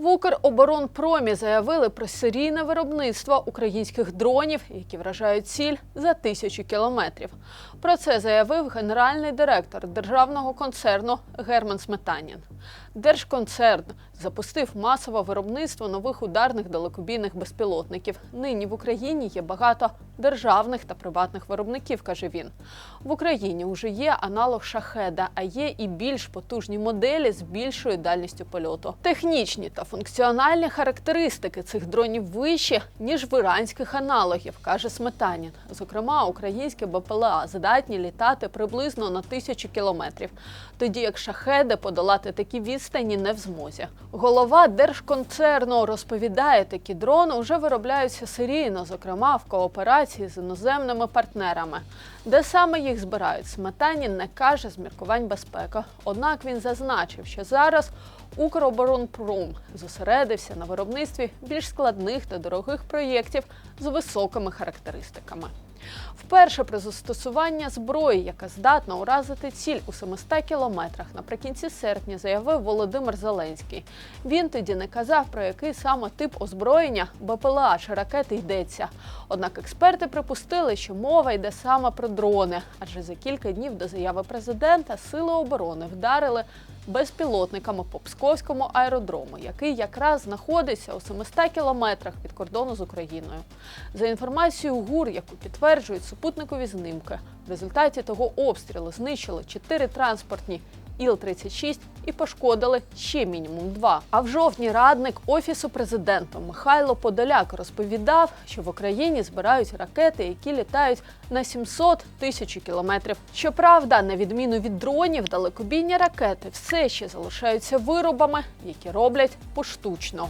В Укроборонпромі заявили про серійне виробництво українських дронів, які вражають ціль за тисячу кілометрів. Про це заявив генеральний директор державного концерну Герман Сметанін. Держконцерн запустив масове виробництво нових ударних далекобійних безпілотників. Нині в Україні є багато державних та приватних виробників, каже він. В Україні вже є аналог шахеда, а є і більш потужні моделі з більшою дальністю польоту. Технічні та функціональні характеристики цих дронів вищі ніж в іранських аналогів, каже Сметанін. Зокрема, українські БПЛА здатні літати приблизно на тисячу кілометрів, тоді як шахеди подолати такі відстані не в змозі. Голова держконцерну розповідає, такі дрони вже виробляються серійно, зокрема в кооперації з іноземними партнерами. Де саме їх збирають, Сметанін не каже з міркувань безпеки. Однак він зазначив, що зараз Укроборонпром зосередився на виробництві більш складних та дорогих проєктів з високими характеристиками. Вперше при застосуванні зброї, яка здатна уразити ціль у 700 кілометрах, наприкінці серпня заявив Володимир Зеленський. Він тоді не казав, про який саме тип озброєння БПЛА чи ракети йдеться. Однак експерти припустили, що мова йде саме про дрони, адже за кілька днів до заяви президента сили оборони вдарили безпілотниками по Псковському аеродрому, який якраз знаходиться у 700 кілометрах від кордону з Україною. За інформацією ГУР, яку підтверджують супутникові знимки, в результаті того обстрілу знищили чотири транспортні Іл-36 і пошкодили ще мінімум два. А в жовтні радник офісу президента Михайло Подоляк розповідав, що в Україні збирають ракети, які літають на 700 тисяч кілометрів. Щоправда, на відміну від дронів, далекобійні ракети все ще залишаються виробами, які роблять поштучно.